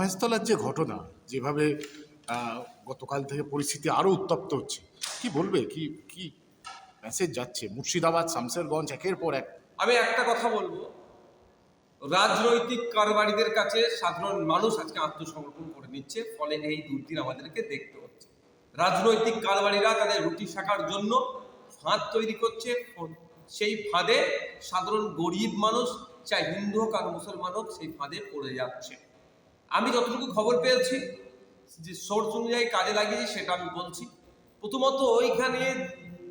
মহেশতলার যে ঘটনা, যেভাবে গতকাল থেকে পরিস্থিতি আরও উত্তপ্ত হচ্ছে, কি বলবে? কি কি মেসেজ যাচ্ছে? মুর্শিদাবাদ শামসেরগঞ্জ একের পর এক। আমি একটা কথা বলব। রাজনৈতিক কারবারিদের কাছে সাধারণ মানুষ আজকে আত্মসমর্পণ করে নিচ্ছে ফলে এই দুর্দিন আমাদেরকে দেখতে হচ্ছে। রাজনৈতিক কারবারিরা তাদের রুটি শাখার জন্য ফাঁদ তৈরি করছে সেই ফাঁদে সাধারণ গরিব মানুষ, চাই হিন্দু হোক আর মুসলমান হোক, সেই ফাঁদে পড়ে যাচ্ছে। আমি যতটুকু খবর পেয়েছি যে সোর্স অনুযায়ী কাজে লাগিয়েছি সেটা আমি বলছি। প্রথমত ওইখানে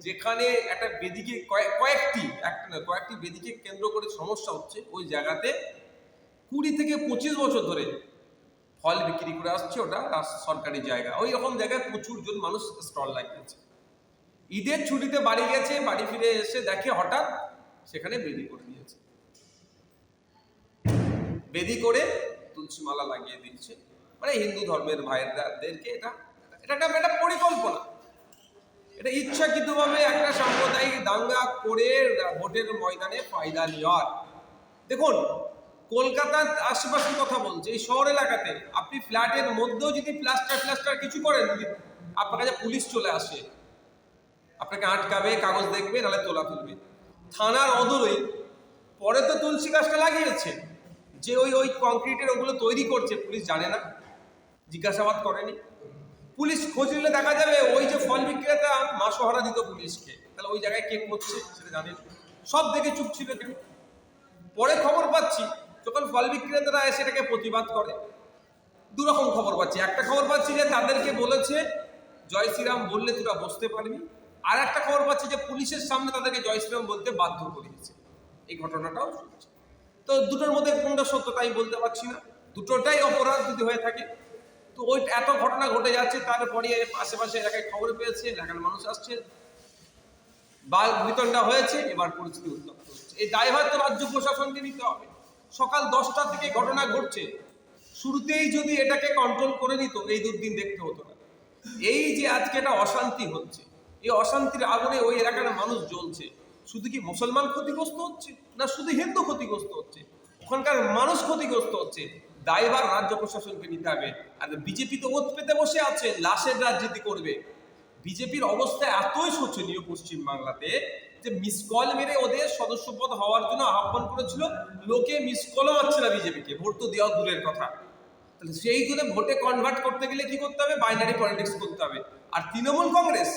যেখানে একটা বেদিকে কয়েক কয়েকটি, একটা না, কয়েকটি বেদিকে কেন্দ্র করে সমস্যা হচ্ছে, ওই জায়গাতে কুড়ি থেকে পঁচিশ বছর ধরে ফল বিক্রি করে আসছে ওটা সরকারি জায়গা। ওই রকম জায়গায় প্রচুর জন মানুষ স্টল লাগিয়েছে। ঈদের ছুটিতে বাড়ি গেছে, বাড়ি ফিরে এসে দেখে হঠাৎ সেখানে বেদি করে দিয়েছে। বেদি করে তুলসী মালা লাগিয়ে দিচ্ছে। মানে হিন্দু ধর্মের ভাইদেরকে এটা এটা একটা একটা পরিকল্পনা। এটা ইচ্ছাকৃতভাবে একটা সাম্প্রদায়িক দাঙ্গা করে ভোটের ময়দানে ফায়দা নেওয়ার। দেখুন, কলকাতার আশেপাশের কথা বলছে, এই শহর এলাকাতে আপনি ফ্ল্যাটের মধ্যেও যদি প্লাস্টার প্লাস্টার কিছু করেন আপনার কাছে পুলিশ চলে আসে, আপনাকে আটকাবে, কাগজ দেখবে, নাহলে তোলা তুলবে। থানার অদূরেই পরে তো তুলসী গাছটা লাগিয়েছে। যে ওই ওই কংক্রিটের ওগুলো তৈরি করছে, পুলিশ জানে না, জিজ্ঞাসাবাদ করেনি। পুলিশ খোঁজ নিলে দেখা যাবে ওই যে ফল বিক্রেতা মাসোহারা দিত পুলিশকে। তাহলে ওই জায়গায় কে করছে সেটা জানেন সব দেখে চুপ ছিল পরে খবর পাচ্ছি, যখন ফল বিক্রেতারা এসে এটাকে প্রতিবাদ করে, দুরকম খবর পাচ্ছি। একটা খবর পাচ্ছি যে তাদেরকে বলেছে, জয় শ্রীরাম বললে তোরা বসতে পারবি। আর একটা খবর পাচ্ছি যে পুলিশের সামনে তাদেরকে জয় শ্রীরাম বলতে বাধ্য করে করিয়েছে। এই ঘটনাটাও শুনছি। তো দুটোর মধ্যে কোনটা সত্য তাই বলতে পারছি না। দুটোটাই অপরাধ যদি হয়ে থাকে, তো ওই এত ঘটনা ঘটে যাচ্ছে তারপরে আশেপাশে এলাকায় খবর পেয়েছে, এলাকার মানুষ আসছে। বাল বিতণ্ডা হয়েছে, এবার পরিস্থিতি উত্তপ্ত হচ্ছে। এই দায়ভার তো রাজ্য প্রশাসনকে নিতে হবে। সকাল দশটা থেকে ঘটনা ঘটছে। শুরুতেই যদি এটাকে কন্ট্রোল করে নিত, এই দুর্দিন দেখতে হতো না। এই যে আজকে একটা অশান্তি হচ্ছে, এই অশান্তির আগুনে ওই এলাকার মানুষ জ্বলছে। শুধু কি মুসলমান ক্ষতিগ্রস্ত হচ্ছে? না শুধু হিন্দু ক্ষতিগ্রস্ত হচ্ছে? ওখানকার মানুষ ক্ষতিগ্রস্ত হচ্ছে? দায়ভার রাজ্য প্রশাসনকে নিতে হবে। আর বিজেপি তো ওত পেতে বসে আছে, লাশের রাজনীতি করবে। বিজেপির অবস্থা এতই শোচনীয় পশ্চিম বাংলাতে যে মিস কল মেরে ওদের সদস্যপদ হওয়ার জন্য আহ্বান করেছিল, লোকে মিস কলও পাচ্ছে না বিজেপিকে ভোট তো দেওয়া দূরের কথা। তাহলে সেই জন্য ভোটে কনভার্ট করতে গেলে কি করতে হবে? বাইনারি পলিটিক্স করতে হবে। আর তৃণমূল কংগ্রেস,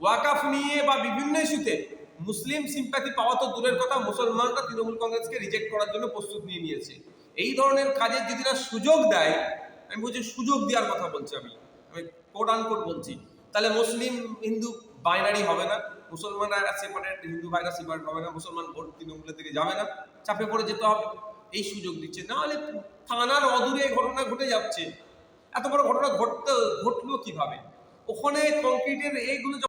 ওয়াকাফ নিয়ে বা বিভিন্ন ইস্যুতে মুসলিম সিম্প্যাথি পাওয়া তো দূরের কথা মুসলমানরা তৃণমূল কংগ্রেসকে রিজেক্ট করার জন্য প্রস্তুত নিয়ে নিয়েছে। এই ধরনের কাজের যদি না সুযোগ দেয়, আমি বলছি সুযোগ দেওয়ার কথা বলছি আমি। আমি কোট আনকোট বলছি। তাহলে মুসলিম হিন্দু বাইনারি হবে না, মুসলমানরা সেপারেট হিন্দু ভাইরা সেপারেট হবে না, মুসলমান ভোট তৃণমূলের দিকে যাবে না, চাপে পড়ে যেতে হবে। এই সুযোগ দিচ্ছে। নাহলে থানার অদূরে এই ঘটনা ঘটে যাচ্ছে। এত বড় ঘটনা ঘটতে, ঘটলো কীভাবে? ওখানে কংক্রিটের এইগুলো